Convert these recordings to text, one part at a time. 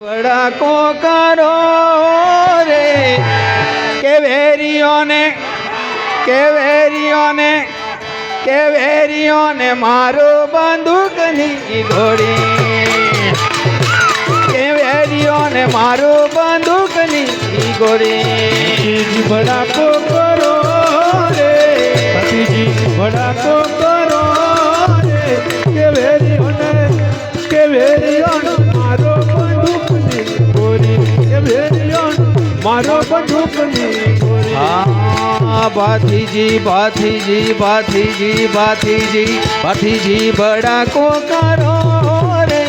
વડાકો કરો રે. કે વેરીઓને કે વેરીઓને કે વેરીઓને મારો બંદૂકની ઘોડી કે વેરીઓને મારો બંદૂકની ગોળી ભડાકો કરો રે. ભડાકો મારો બંદૂકની હા ભાથીજી ભાથીજી ભાથીજી ભાથીજી ભાથીજી બડાકો કરો રે.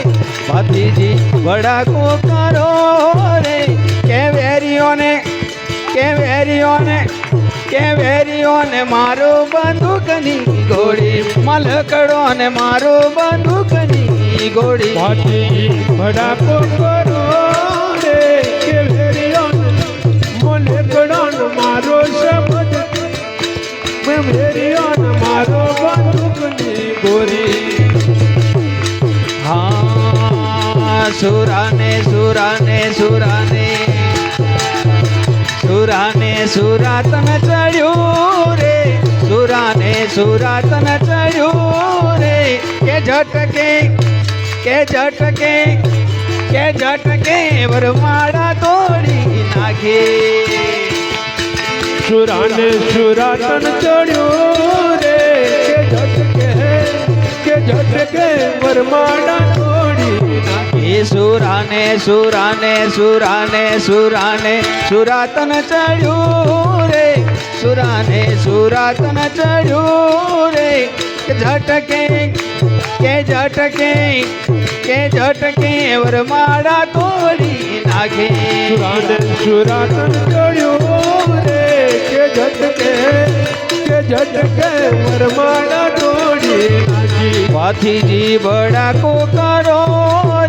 ભાથીજી બડાકો કરો રે. કે વેરીઓને કે વેરીઓને કે વેરીઓને મારો બંદૂકની ગોળી. મલકડો ને મારો બંદૂકની ગોળી. ભાથીજી ભડાકો કરો સુરાને સુરાને સુરાને. સુરાને, સુરાતન ચડ્યું રે. સુરાને, સુરાતન ચડ્યું રે. કે ઝટકે કે ઝટકે કે ઝટકે વરમાળા તોડી નાખે. સુરાને સુરાતન ચડ્યો રે કે ઝટકે કે ઝટકે વરમાડા તોડી નાખી. સુરાને સુરાને સુરાને સુરાને સુરાતન ચડ્યું રે સુરાને સુરાતન ચડ્યું રે કે ઝટકે કે ઝટકે કે ઝટકે વરમાડા તોડી નાખે. સુરાને સુરાતન ચડ્યો ઝટકે વરમાડા તોડી નાખી ભાથીજી બડાકો કરો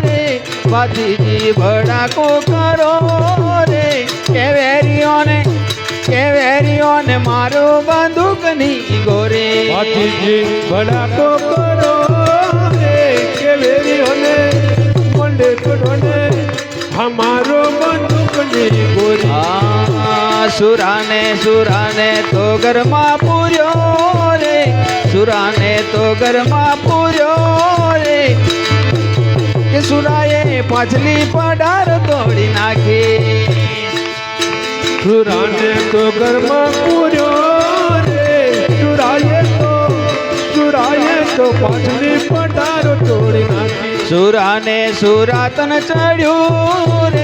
રે ભાથીજી ભડાકો કરો રે. કેવેરીઓને કેવેરીઓને મારો બંદૂકની ગોરે. ભાતીજી ભડાકો કરો રે કેવેરીઓને મંડે કડોને હમારો બંદૂકની ગોરી. સુરાને સુરાને તો ઘરમાં પૂર્યો રે. સુરાને તો ઘરમાં પૂર્યો રે. કે સુરાએ પાછલી પડાર તોડી નાખી. સુરાને તો ઘરમાં પૂર્યો રે. સુરાએ તો સુરાએ તો પાછલી પડાર તોડી નાખી. સુરાને સુરાતન ચડ્યું રે.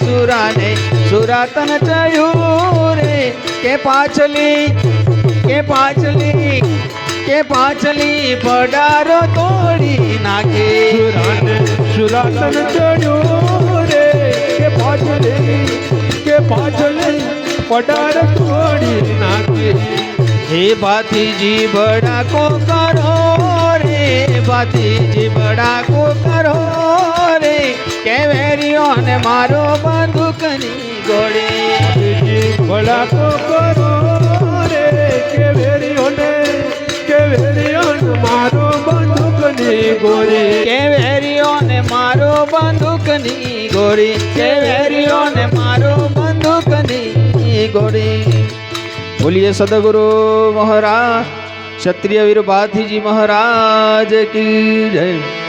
સુરાને સુરાતન ચડ્યું રે કે પાછલી કે પાછલી કે પાછલી પડારો તોડી નાખે સુરાને સુરાતન ચડ્યો રે કે પાછલી કે પાછલી પટાર તોડી નાખી હે ભાતીજી બડાકો કરો રે ભાતીજી બડાકો કરો રે કે મારો મારો બંદૂકની ગોળી. ભલા તો કરો રે કે વેરીઓને કે વેરીઓને મારો બંદૂકની ગોળી. કે વેરીઓને મારો બંદૂકની ગોળી. કે વેરીઓને મારો બંદૂકની ગોળી. બોલીએ સદગુરુ મહારાજ ક્ષત્રિય વીર ભાથીજી મહારાજ કી જય.